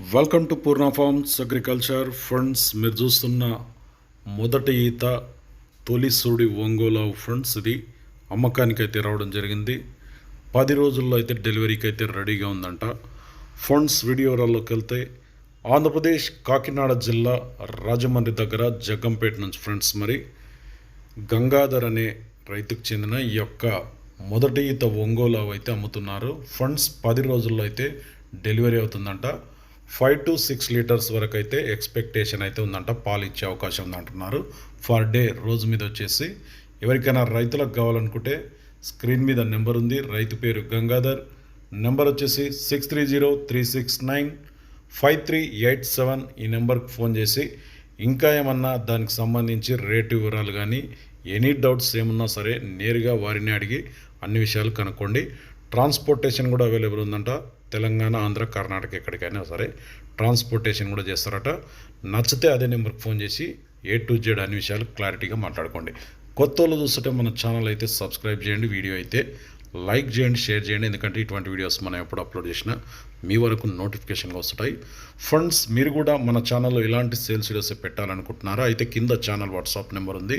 Welcome to Purna farms agriculture funds మీరు చూస్తున్న మొదటి ఈత తొలి సుడి ఒంగోలు ఫండ్స్ ఇది అమ్మకానికి అయితే రావడం జరిగింది. పది రోజుల్లో అయితే డెలివరీకి అయితే రెడీగా ఉందంట. ఫండ్స్ వీడియోలలోకి వెళ్తే ఆంధ్రప్రదేశ్ కాకినాడ జిల్లా రాజమండ్రి దగ్గర జగ్గంపేట నుంచి ఫ్రెండ్స్ మరి గంగాధర్ అనే రైతుకు చెందిన ఈ యొక్క మొదటి ఈత ఒంగోలావు అయితే అమ్ముతున్నారు. ఫండ్స్ పది రోజుల్లో అయితే డెలివరీ అవుతుందంట. ఫైవ్ టు సిక్స్ లీటర్స్ వరకు అయితే ఎక్స్పెక్టేషన్ అయితే ఉందంట పాలు ఇచ్చే అవకాశం ఉందంటున్నారు. ఫర్ డే రోజు మీద వచ్చేసి ఎవరికైనా రైతులకు కావాలనుకుంటే స్క్రీన్ మీద నెంబర్ ఉంది రైతు పేరు గంగాధర్. నెంబర్ వచ్చేసి six three zero three six nine five three eight seven ఈ నెంబర్కి ఫోన్ చేసి ఇంకా ఏమన్నా దానికి సంబంధించి రేటు వివరాలు కానీ ఎనీ డౌట్స్ ఏమన్నా సరే నేరుగా వారిని అడిగి అన్ని విషయాలు కనుక్కోండి. ట్రాన్స్పోర్టేషన్ కూడా అవైలబుల్ ఉందంట. తెలంగాణ ఆంధ్ర కర్ణాటక ఎక్కడికైనా సరే ట్రాన్స్పోర్టేషన్ కూడా చేస్తారట. నచ్చితే అదే నెంబర్కి ఫోన్ చేసి ఏ టు జెడ్ అన్ని విషయాలు క్లారిటీగా మాట్లాడుకోండి. కొత్త వాళ్ళు చూస్తుంటే మన ఛానల్ అయితే సబ్స్క్రైబ్ చేయండి వీడియో అయితే లైక్ చేయండి షేర్ చేయండి. ఎందుకంటే ఇటువంటి వీడియోస్ మనం ఎప్పుడు అప్లోడ్ చేసినా మీ వరకు నోటిఫికేషన్గా వస్తుంటాయి. ఫండ్స్ మీరు కూడా మన ఛానల్లో ఇలాంటి సేల్స్ వీడియోస్ పెట్టాలనుకుంటున్నారా? అయితే కింద ఛానల్ వాట్సాప్ నెంబర్ ఉంది.